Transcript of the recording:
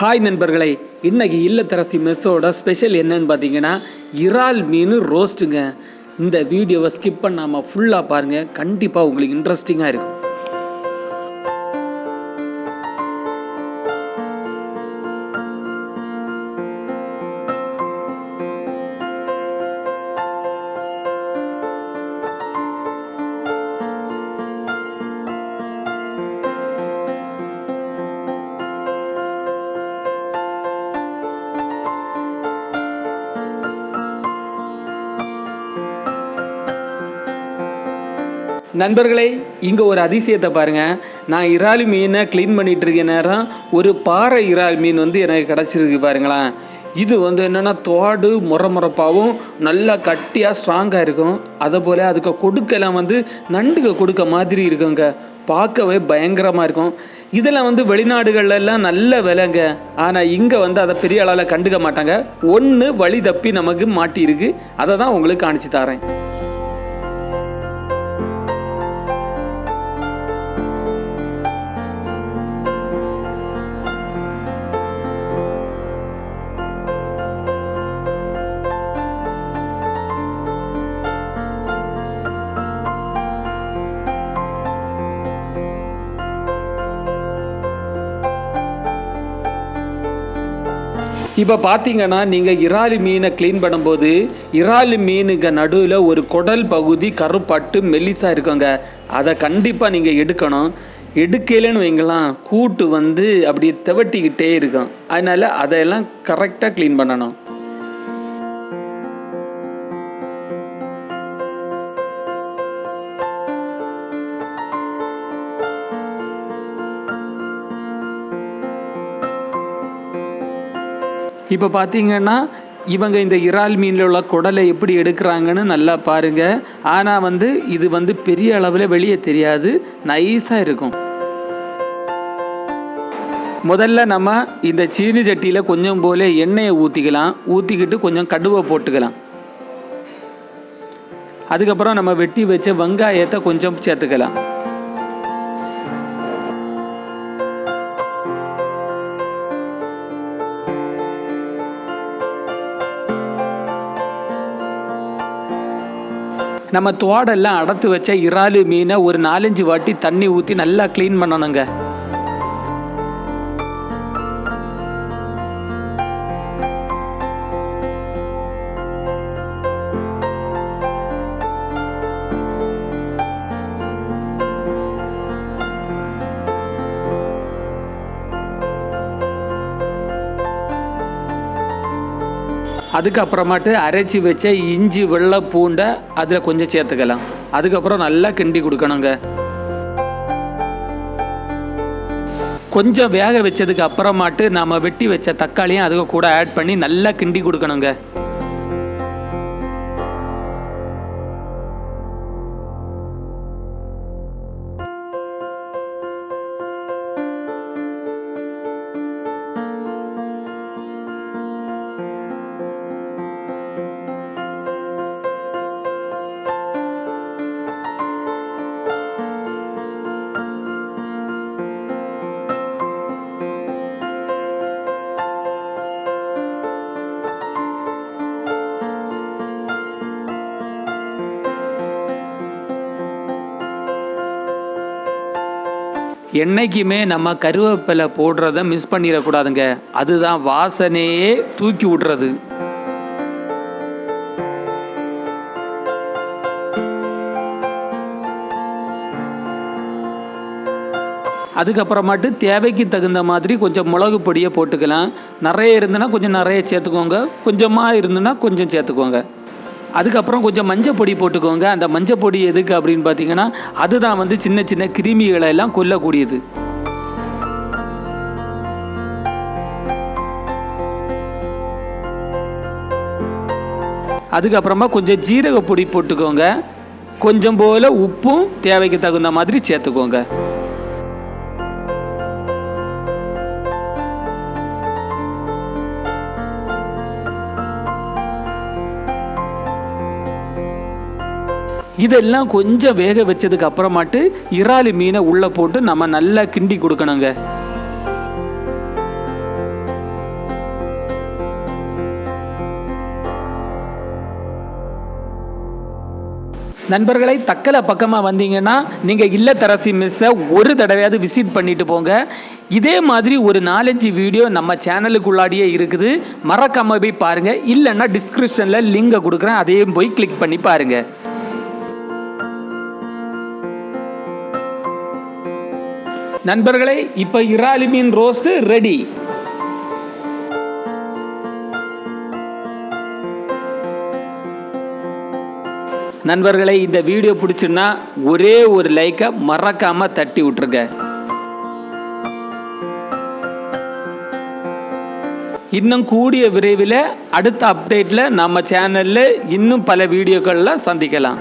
Hi நண்பர்களே இன்னைக்கு இல்லத்தரசி மெஸ்ஸோட special என்னன்னு பார்த்தீங்கன்னா இறால் மீன் ரோஸ்ட்டுங்க இந்த வீடியோவை ஸ்கிப் பண்ணாமல் ஃபுல்லாக பாருங்கள் கண்டிப்பாக உங்களுக்கு இன்ட்ரெஸ்டிங்காக இருக்கும். நண்பர்களே இங்கே ஒரு அதிசயத்தை பாருங்கள் நான் இறால் மீனை க்ளீன் பண்ணிகிட்டு இருக்க நேரம் ஒரு பாறை இறால் மீன் வந்து எனக்கு கிடச்சிருக்கு பாருங்களேன். இது வந்து என்னென்னா தோடு முறமுறப்பாகவும் நல்லா கட்டியாக ஸ்ட்ராங்காக இருக்கும். அதை போல் அதுக்கு கொடுக்கலாம் வந்து நண்டுக கொடுக்க மாதிரி இருக்குங்க. பார்க்கவே பயங்கரமாக இருக்கும். இதெல்லாம் வந்து வெளிநாடுகள்லாம் நல்ல விலைங்க. ஆனால் இங்கே வந்து அதை பெரிய அளவில் கண்டுக்க மாட்டாங்க. ஒன்று வழி தப்பி நமக்கு மாட்டியிருக்கு. அதை தான் உங்களுக்கு காணிச்சு தரேன். இப்போ பார்த்தீங்கன்னா நீங்கள் இறாலு மீனை க்ளீன் பண்ணும்போது இறாலு மீனுக்கு நடுவில் ஒரு குடல் பகுதி கருப்பட்டு மெல்லிசாக இருக்குங்க. அதை கண்டிப்பாக நீங்கள் எடுக்கணும். எடுக்கலைன்னு வைங்களாம் கூட்டு வந்து அப்படியே திவட்டிக்கிட்டே இருக்கும். அதனால் அதையெல்லாம் கரெக்டாக க்ளீன் பண்ணணும். இப்போ பார்த்தீங்கன்னா இவங்க இந்த இறால் மீனில் உள்ள குடலை எப்படி எடுக்கிறாங்கன்னு நல்லா பாருங்க. ஆனால் வந்து இது வந்து பெரிய அளவில் வெளியே தெரியாது. நைஸாக இருக்கும். முதல்ல நம்ம இந்த சீனி சட்டியில் கொஞ்சம் போல எண்ணெயை ஊற்றிக்கலாம் ஊற்றிக்கிட்டு கொஞ்சம் கடுவை போட்டுக்கலாம். அதுக்கப்புறம் நம்ம வெட்டி வச்ச வெங்காயத்தை கொஞ்சம் சேர்த்துக்கலாம். நம்ம தோடெல்லாம் அடத்து வச்ச இறாலு மீனை ஒரு நாலஞ்சு வாட்டி தண்ணி ஊற்றி நல்லா க்ளீன் பண்ணணுங்க. அதுக்கப்புறமாட்டு அரைச்சி வச்ச இஞ்சி வெள்ளை பூண்டை அதில் கொஞ்சம் சேர்த்துக்கலாம். அதுக்கப்புறம் நல்லா கிண்டி கொடுக்கணுங்க. கொஞ்சம் வேக வச்சதுக்கு அப்புறமாட்டு நம்ம வெட்டி வச்ச தக்காளியும் அதுக்கு கூட ஆட் பண்ணி நல்லா கிண்டி கொடுக்கணுங்க. என்றைக்குமே நம்ம கருவேப்பிலை போடுறத மிஸ் பண்ணிடக்கூடாதுங்க. அதுதான் வாசனையே தூக்கி விடுறது. அதுக்கப்புறமாட்டு தேவைக்கு தகுந்த மாதிரி கொஞ்சம் மிளகு பொடியை போட்டுக்கலாம். நிறைய இருந்துன்னா கொஞ்சம் நிறைய சேர்த்துக்கோங்க. கொஞ்சமாக இருந்துன்னா கொஞ்சம் சேர்த்துக்கோங்க. அதுக்கப்புறம் கொஞ்சம் மஞ்சள் பொடி போட்டுக்கோங்க. அந்த மஞ்சள் பொடி எதுக்கு அப்படின்னு பார்த்தீங்கன்னா அதுதான் வந்து சின்ன சின்ன கிருமிகளை எல்லாம் கொல்லக்கூடியது. அதுக்கப்புறமா கொஞ்சம் ஜீரக பொடி போட்டுக்கோங்க. கொஞ்சம் போல் உப்பும் தேவைக்கு தகுந்த மாதிரி சேர்த்துக்கோங்க. இதெல்லாம் கொஞ்சம் வேக வச்சதுக்கு அப்புறமாட்டு இறாலி மீனை உள்ளே போட்டு நம்ம நல்லா கிண்டி கொடுக்கணுங்க. நண்பர்களை தக்கலை பக்கமாக வந்தீங்கன்னா நீங்கள் இல்லத்தரசி மிஸ்ஸை ஒரு தடவையாவது விசிட் பண்ணிட்டு போங்க. இதே மாதிரி ஒரு நாலஞ்சு வீடியோ நம்ம சேனலுக்குள்ளாடியே இருக்குது. மறக்காமல் போய் பாருங்கள் இல்லைன்னா டிஸ்கிரிப்ஷனில் லிங்கை கொடுக்குறேன். அதையும் போய் கிளிக் பண்ணி பாருங்கள் நண்பர்களே இப்போ இறாலி மீன் ரோஸ்ட்டு ரெடி நண்பர்களே இந்த வீடியோ பிடிச்சுன்னா ஒரே ஒரு லைக்கை மறக்காம தட்டி விட்டுருங்க. இன்னும் கூடிய விரைவில் அடுத்த அப்டேட்டில் நம்ம சேனலில் இன்னும் பல வீடியோக்களில் சந்திக்கலாம்.